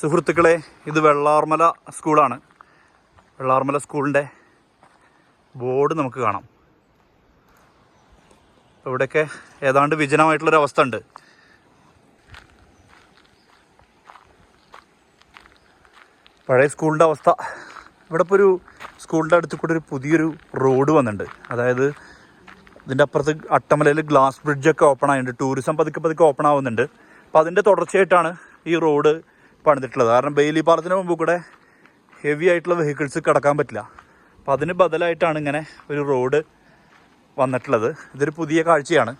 സുഹൃത്തുക്കളെ ഇത് വെള്ളാർമല സ്കൂളാണ്. വെള്ളാർമല സ്കൂളിന്റെ ബോർഡ് നമുക്ക് കാണാം. ഇവിടെയൊക്കെ ഏതാണ്ട് വിജനമായിട്ടുള്ളൊരു അവസ്ഥ ഉണ്ട്. പഴയ സ്കൂളിന്റെ അവസ്ഥ. ഇവിടെ ഇപ്പോൾ ഒരു സ്കൂളിന്റെ അടുത്ത് കൂടെ ഒരു പുതിയൊരു റോഡ് വന്നിട്ടുണ്ട്. അതായത് ഇതിന്റെ അപ്പുറത്ത് അട്ടമലയിൽ ഗ്ലാസ് ബ്രിഡ്ജൊക്കെ ഓപ്പൺ ആയിട്ടുണ്ട്. ടൂറിസം പതുക്കെ പതുക്കെ ഓപ്പൺ ആവുന്നുണ്ട്. അപ്പോൾ അതിന്റെ തുടർച്ചയായിട്ടാണ് ഈ റോഡ് പണിതിട്ടുള്ളത് കാരണം ബെയിലി പാലത്തിന് മുമ്പ് കൂടെ ഹെവി ആയിട്ടുള്ള വെഹിക്കിൾസ് കിടക്കാൻ പറ്റില്ല. അപ്പോൾ അതിന് ബദലായിട്ടാണ് ഇങ്ങനെ ഒരു റോഡ് വന്നിട്ടുള്ളത്. ഇതൊരു പുതിയ കാഴ്ചയാണ്.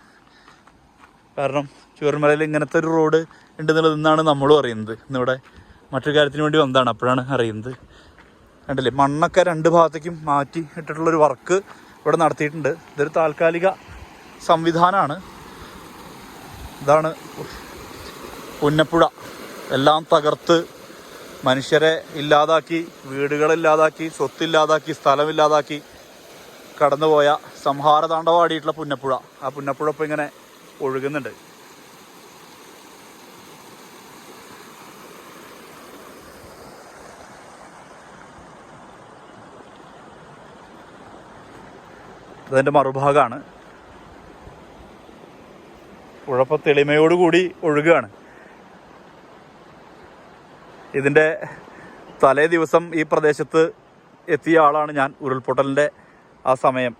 കാരണം ചുവർമലയിൽ ഇങ്ങനത്തെ ഒരു റോഡ് ഉണ്ടെന്നുള്ളത് ഇന്നാണ് നമ്മളും അറിയുന്നത്. ഇന്നിവിടെ മറ്റൊരു കാര്യത്തിന് വേണ്ടി വന്നതാണ്. അപ്പോഴാണ് അറിയുന്നത്. കണ്ടില്ലേ? മണ്ണൊക്കെ രണ്ട് ഭാഗത്തേക്കും മാറ്റി ഇട്ടിട്ടുള്ളൊരു വർക്ക് ഇവിടെ നടത്തിയിട്ടുണ്ട്. ഇതൊരു താൽക്കാലിക സംവിധാനമാണ്. ഇതാണ് പുന്നപ്പുഴ. എല്ലാം തകർത്ത് മനുഷ്യരെ ഇല്ലാതാക്കി വീടുകളില്ലാതാക്കി സ്വത്തില്ലാതാക്കി സ്ഥലമില്ലാതാക്കി കടന്നുപോയ സംഹാര താണ്ഡവാടിയിട്ടുള്ള പുന്നപ്പുഴ. ആ പുന്നപ്പുഴ ഇപ്പം ഇങ്ങനെ ഒഴുകുന്നുണ്ട്. അതിന്റെ മറുഭാഗമാണ് പുഴപ്പോൾ തെളിമയോടുകൂടി ഒഴുകുകയാണ് ഇതിന്റെ തലേ ദിവസം ഈ പ്രദേശത്ത് എത്തിയ ആളാണ് ഞാൻ ഉരുൾപൊട്ടലിന്റെ ആ സമയം.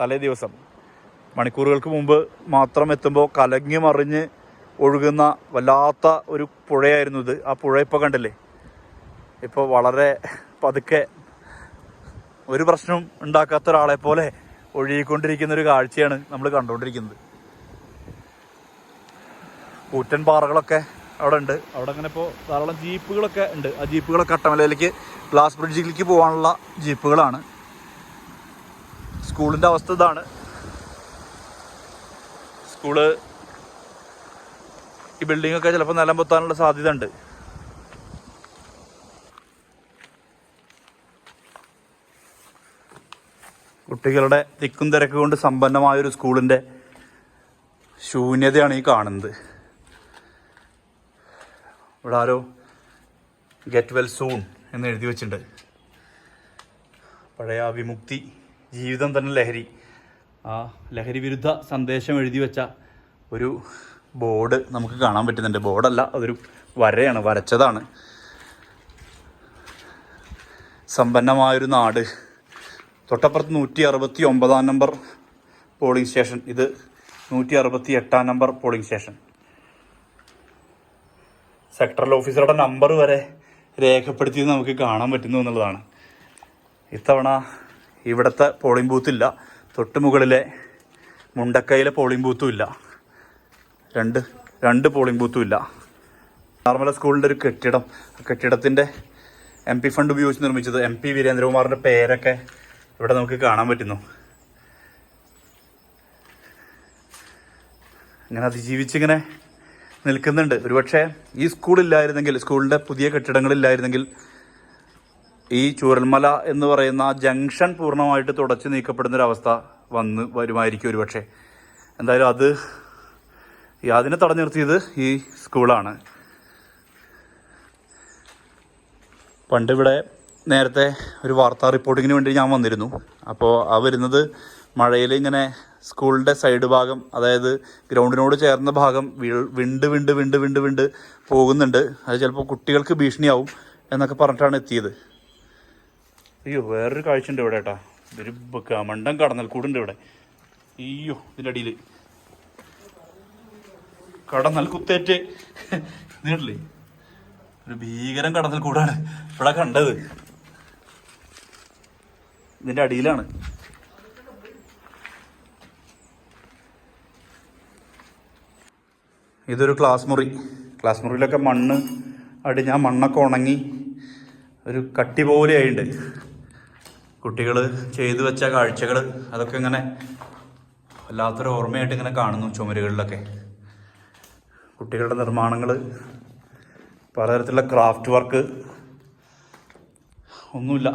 തലേ ദിവസം. മണിക്കൂറുകൾക്ക് മുമ്പ് മാത്രം എത്തുമ്പോൾ കലങ്ങി മറിഞ്ഞ് ഒഴുകുന്ന വല്ലാത്ത ഒരു പുഴയായിരുന്നു ഇത്. ആ പുഴ ഇപ്പോൾ കണ്ടില്ലേ? ഇപ്പോൾ വളരെ പതുക്കെ ഒരു പ്രശ്നവും ഉണ്ടാക്കാത്ത ഒരാളെ പോലെ ഒഴുകിക്കൊണ്ടിരിക്കുന്ന ഒരു കാഴ്ചയാണ് നമ്മൾ കണ്ടുകൊണ്ടിരിക്കുന്നത്. കൂറ്റൻ പാറകളൊക്കെ അവിടെ ഉണ്ട്. അവിടെ അങ്ങനെ ഇപ്പോൾ ധാരാളം ജീപ്പുകളൊക്കെ ഉണ്ട്. ആ ജീപ്പുകളൊക്കെ അട്ടമലയിലേക്ക് ഗ്ലാസ് ബ്രിഡ്ജിലേക്ക് പോകാനുള്ള ജീപ്പുകളാണ്. സ്കൂളിന്റെ അവസ്ഥ ഇതാണ്. സ്കൂൾ ഈ ബിൽഡിംഗ് ഒക്കെ ചിലപ്പോൾ നിലം പൊത്താനുള്ള സാധ്യത ഉണ്ട്. കുട്ടികളുടെ തിക്കും തിരക്ക് കൊണ്ട് സമ്പന്നമായൊരു സ്കൂളിന്റെ ശൂന്യതയാണ് ഈ കാണുന്നത്. ഇവിടെ ആരോ ഗെറ്റ് വെൽ സൂൺ എന്ന് എഴുതി വെച്ചിട്ടുണ്ട്. പഴയ വിമുക്തി ജീവിതം തന്നെ ലഹരി. ആ ലഹരി വിരുദ്ധ സന്ദേശം എഴുതി വെച്ച ഒരു ബോർഡ് നമുക്ക് കാണാൻ പറ്റുന്നുണ്ട്. ബോർഡല്ല അതൊരു വരയാണ് വരച്ചതാണ്. സമ്പന്നമായൊരു നാട്. തൊട്ടപ്പുറത്ത് നൂറ്റി അറുപത്തി ഒമ്പതാം നമ്പർ പോളിംഗ് സ്റ്റേഷൻ. ഇത് നൂറ്റി അറുപത്തി എട്ടാം നമ്പർ പോളിംഗ് സ്റ്റേഷൻ. സെക്ടറൽ ഓഫീസറുടെ നമ്പർ വരെ രേഖപ്പെടുത്തിയത് നമുക്ക് കാണാൻ പറ്റുന്നു എന്നുള്ളതാണ്. ഇത്തവണ ഇവിടുത്തെ പോളിംഗ് ബൂത്തില്ല തൊട്ട് മുകളിലെ മുണ്ടക്കയിലെ പോളിംഗ് ബൂത്തും ഇല്ല. രണ്ട് രണ്ട് പോളിംഗ് ബൂത്തും ഇല്ല. നാർമല സ്കൂളിന്റെ ഒരു കെട്ടിടം കെട്ടിടത്തിന്റെ എം പി ഫണ്ട് ഉപയോഗിച്ച് നിർമ്മിച്ചത് എം പി വീരേന്ദ്രകുമാറിന്റെ പേരൊക്കെ ഇവിടെ നമുക്ക് കാണാൻ പറ്റുന്നു. അങ്ങനെ അതിജീവിച്ചിങ്ങനെ നിൽക്കുന്നുണ്ട്. ഒരുപക്ഷെ ഈ സ്കൂളില്ലായിരുന്നെങ്കിൽ സ്കൂളിന്റെ പുതിയ കെട്ടിടങ്ങളില്ലായിരുന്നെങ്കിൽ ഈ ചൂരൽമല എന്ന് പറയുന്ന ജംഗ്ഷൻ പൂർണമായിട്ട് തുടച്ചു നീക്കപ്പെടുന്നൊരവസ്ഥ വന്ന് വരുമായിരിക്കും ഒരുപക്ഷെ. എന്തായാലും അത് അതിനെ തടഞ്ഞു നിർത്തിയത് ഈ സ്കൂളാണ്. പണ്ടിവിടെ നേരത്തെ ഒരു വാർത്താ റിപ്പോർട്ടിങ്ങിന് വേണ്ടി ഞാൻ വന്നിരുന്നു. അപ്പോൾ ആ വരുന്നത് മഴയിൽ ഇങ്ങനെ സ്കൂളിന്റെ സൈഡ് ഭാഗം അതായത് ഗ്രൗണ്ടിനോട് ചേർന്ന ഭാഗം വിണ്ട് വിണ്ട് വിണ്ട് വിണ്ട് വിണ്ട് പോകുന്നുണ്ട്. അത് ചിലപ്പോൾ കുട്ടികൾക്ക് ഭീഷണിയാവും എന്നൊക്കെ പറഞ്ഞിട്ടാണ് എത്തിയത്. അയ്യോ വേറൊരു കാഴ്ച ഉണ്ട് ഇവിടെ ഏട്ടാ ഇതൊരു ബ- കമണ്ടം കടന്നൽ കൂടുണ്ട് ഇവിടെ. അയ്യോ ഇതിന്റെ അടിയിൽ കടന്നൽ കുത്തേറ്റ് ഇതിനല്ലേ ഒരു ഭീകരം കടന്നൽ കൂടാണ് ഇവിടെ കണ്ടത്. ഇതിന്റെ അടിയിലാണ്. ഇതൊരു ക്ലാസ് മുറി. ക്ലാസ് മുറിയിലൊക്കെ മണ്ണ് അടി ഞാൻ മണ്ണൊക്കെ ഉണങ്ങി ഒരു കട്ടി പോലെ ആയിട്ടുണ്ട് കുട്ടികൾ ചെയ്തു വെച്ച കാഴ്ചകൾ അതൊക്കെ ഇങ്ങനെ വല്ലാത്തൊരു ഓർമ്മയായിട്ട് ഇങ്ങനെ കാണുന്നു ചുമരുകളിലൊക്കെ. കുട്ടികളുടെ നിർമ്മാണങ്ങൾ പലതരത്തിലുള്ള ക്രാഫ്റ്റ് വർക്ക് ഒന്നുമില്ല.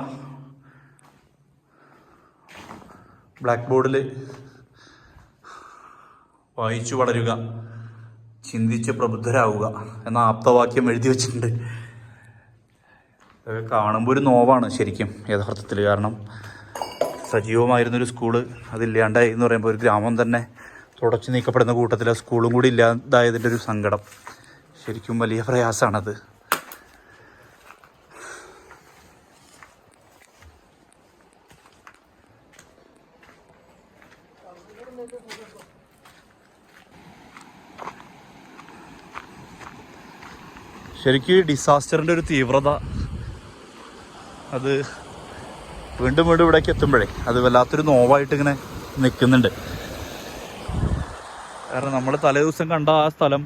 ബ്ലാക്ക് ബോർഡിൽ വായിച്ചു വളരുക. ചിന്തിച്ച് പ്രബുദ്ധരാവുക എന്ന ആപ്തവാക്യം എഴുതി വെച്ചിട്ടുണ്ട്. അതൊക്കെ കാണുമ്പോൾ ഒരു നോവാണ് ശരിക്കും യഥാർത്ഥത്തിൽ. കാരണം സജീവമായിരുന്നൊരു സ്കൂൾ അതില്ലാണ്ടായി എന്ന് പറയുമ്പോൾ ഒരു ഗ്രാമം തന്നെ തുടച്ചു നീക്കപ്പെടുന്ന കൂട്ടത്തിൽ സ്കൂളും കൂടി ഇല്ലാതായതിന്റെ ഒരു സങ്കടം. ശരിക്കും വലിയ പ്രയാസമാണത്. ശരിക്കും ഡിസാസ്റ്ററിന്റെ ഒരു തീവ്രത അത് വീണ്ടും വീണ്ടും ഇവിടേക്ക് എത്തുമ്പോഴേ അത് വല്ലാത്തൊരു നോവായിട്ട് ഇങ്ങനെ നിൽക്കുന്നുണ്ട്. കാരണം നമ്മൾ തലേദിവസം കണ്ട ആ സ്ഥലം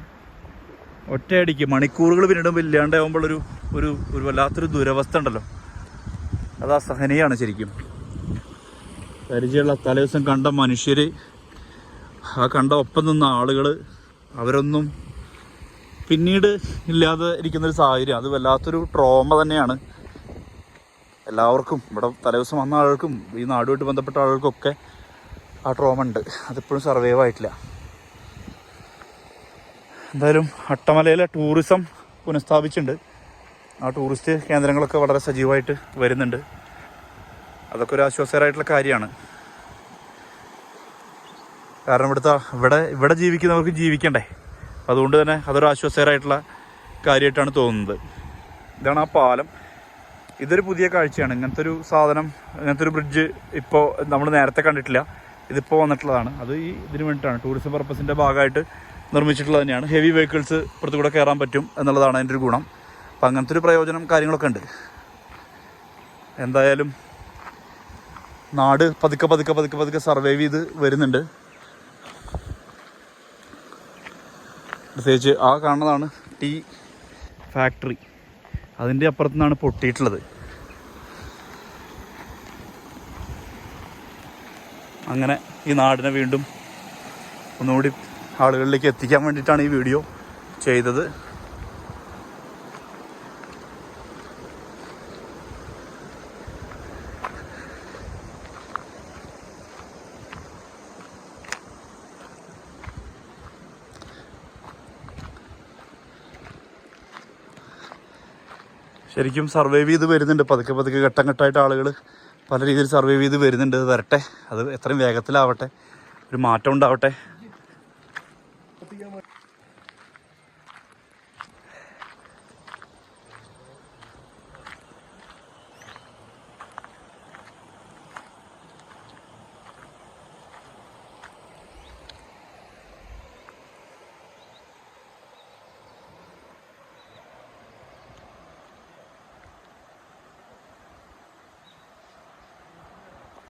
ഒറ്റയടിക്ക് മണിക്കൂറുകൾ പിന്നിടുമ്പോൾ ഇല്ലാണ്ടാവുമ്പോഴൊരു ഒരു ഒരു വല്ലാത്തൊരു ദുരവസ്ഥ ഉണ്ടല്ലോ. അത് അസഹനീയാണ് ശരിക്കും. പരിചയമുള്ള തലേദിവസം കണ്ട മനുഷ്യർ ആ കണ്ട ഒപ്പം നിന്ന ആളുകൾ അവരൊന്നും പിന്നീട് ഇല്ലാതെ ഇരിക്കുന്നൊരു സാഹചര്യം. അത് വല്ലാത്തൊരു ട്രോമ തന്നെയാണ്. എല്ലാവർക്കും ഇവിടെ തലേദിവസം വന്ന ആളുകൾക്കും ഈ നാടുമായിട്ട് ബന്ധപ്പെട്ട ആളുകൾക്കൊക്കെ ആ ട്രോമ ഉണ്ട്. അതിപ്പോഴും സർവൈവ് ആയിട്ടില്ല. എന്തായാലും അട്ടമലയിലെ ടൂറിസം പുനഃസ്ഥാപിച്ചിട്ടുണ്ട്. ആ ടൂറിസ്റ്റ് കേന്ദ്രങ്ങളൊക്കെ വളരെ സജീവമായിട്ട് വരുന്നുണ്ട്. അതൊക്കെ ഒരു ആശ്വാസകരമായിട്ടുള്ള കാര്യമാണ്. കാരണം ഇവിടുത്തെ ഇവിടെ ഇവിടെ ജീവിക്കുന്നവർക്ക് ജീവിക്കണ്ടേ? അതുകൊണ്ട് തന്നെ അതൊരു ആശ്വാസകരമായിട്ടുള്ള കാര്യമായിട്ടാണ് തോന്നുന്നത്. ഇതാണ് ആ പാലം. ഇതൊരു പുതിയ കാഴ്ചയാണ്. ഇങ്ങനത്തെ ഒരു സാധനം ഇങ്ങനത്തെ ഒരു ബ്രിഡ്ജ് ഇപ്പോൾ നമ്മൾ നേരത്തെ കണ്ടിട്ടില്ല. ഇതിപ്പോൾ വന്നിട്ടുള്ളതാണ്. അത് ഈ ഇതിന് വേണ്ടിയിട്ടാണ്. ടൂറിസം പർപ്പസിന്റെ ഭാഗമായിട്ട് നിർമ്മിച്ചിട്ടുള്ളത് തന്നെയാണ്. ഹെവി വെഹിക്കിൾസ് പുറത്തു കൂടെ കയറാൻ പറ്റും എന്നുള്ളതാണ് അതിന്റെ ഒരു ഗുണം. അപ്പം അങ്ങനത്തെ ഒരു പ്രയോജനം കാര്യങ്ങളൊക്കെ ഉണ്ട്. എന്തായാലും നാട് പതുക്കെ പതുക്കെ പതുക്കെ പതുക്കെ സർവൈവ് ചെയ്ത് വരുന്നുണ്ട്. പ്രത്യേകിച്ച് ആ കാണുന്നതാണ് ടീ ഫാക്ടറി. അതിന്റെ അപ്പുറത്തു നിന്നാണ് പൊട്ടിയിട്ടുള്ളത്. അങ്ങനെ ഈ നാടിനെ വീണ്ടും ഒന്നുകൂടി ആളുകളിലേക്ക് എത്തിക്കാൻ വേണ്ടിയിട്ടാണ് ഈ വീഡിയോ ചെയ്തത്. ശരിക്കും സർവൈവ് ചെയ്ത് വരുന്നുണ്ട്. പതുക്കെ പതുക്കെ ഘട്ടം ഘട്ടമായിട്ട് ആളുകൾ പല രീതിയിൽ സർവൈവ് ചെയ്ത് വരുന്നുണ്ട്. വരട്ടെ. അത് എത്രയും വേഗത്തിലാവട്ടെ. ഒരു മാറ്റം ഉണ്ടാവട്ടെ.